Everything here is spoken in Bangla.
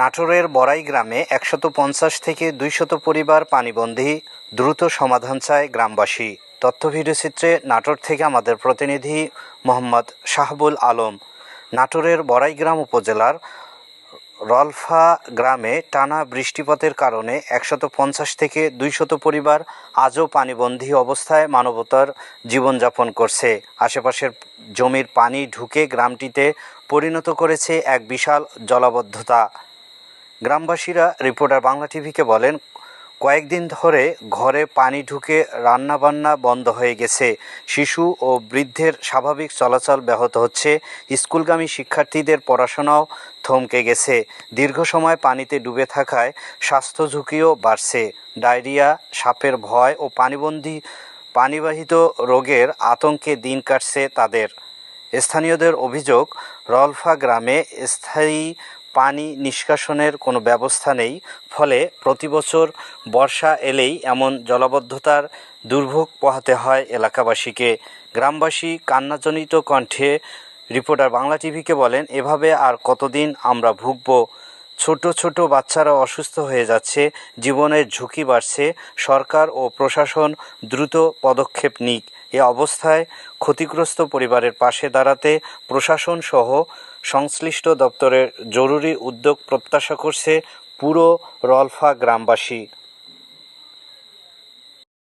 নাটোরের বড়াই গ্রামে একশত পঞ্চাশ থেকে দুইশত পরিবার পানিবন্দী দ্রুত সমাধান চায় গ্রামবাসী। তথ্য ভিডিওচিত্রে নাটোর থেকে আমাদের প্রতিনিধি মোহাম্মদ শাহবুল আলম। নাটোরের বড়াইগ্রাম উপজেলার রলফা গ্রামে টানা বৃষ্টিপাতের কারণে একশত পঞ্চাশ থেকে দুইশত পরিবার আজও পানিবন্দী অবস্থায় মানবতার জীবনযাপন করছে। আশেপাশের জমির পানি ঢুকে গ্রামটিতে পরিণত করেছে এক বিশাল জলাবদ্ধতা। গ্রামবাসীরা রিপোর্টার বাংলা টিভিকে বলেন, কয়েকদিন ধরে ঘরে পানি ঢুকে রান্নাবান্না বন্ধ হয়ে গেছে। শিশু ও বৃদ্ধের স্বাভাবিক চলাচল ব্যাহত হচ্ছে। স্কুলগামী শিক্ষার্থীদের পড়াশোনাও থমকে গেছে। দীর্ঘ সময় পানিতে ডুবে থাকায় স্বাস্থ্য ঝুঁকিও বাড়ছে। ডায়রিয়া, সাপের ভয় ও পানিবন্দী, পানিবাহিত রোগের আতঙ্কে দিন কাটছে তাদের। স্থানীয়দের অভিযোগ, রলফা গ্রামে স্থায়ী পানি নিষ্কাশনের কোনো ব্যবস্থা নেই। ফলে প্রতিবছর বর্ষা এলেই এমন জলাবদ্ধতার দুর্ভোগ পোহাতে হয় এলাকাবাসীকে। গ্রামবাসী কান্নাজনিত কণ্ঠে রিপোর্টার বাংলা টিভিকে বলেন, এভাবে আর কতদিন আমরা ভুগব? ছোট ছোট বাচ্চারা অসুস্থ হয়ে যাচ্ছে, জীবনের ঝুঁকি বাড়ছে, সরকার ও প্রশাসন দ্রুত পদক্ষেপ নিক। এ অবস্থায় ক্ষতিগ্রস্ত পরিবারের পাশে দাঁড়াতে প্রশাসন সহ সংশ্লিষ্ট দপ্তরের জরুরি উদ্যোগ প্রত্যাশা করছে পুরো রলফা গ্রামবাসী।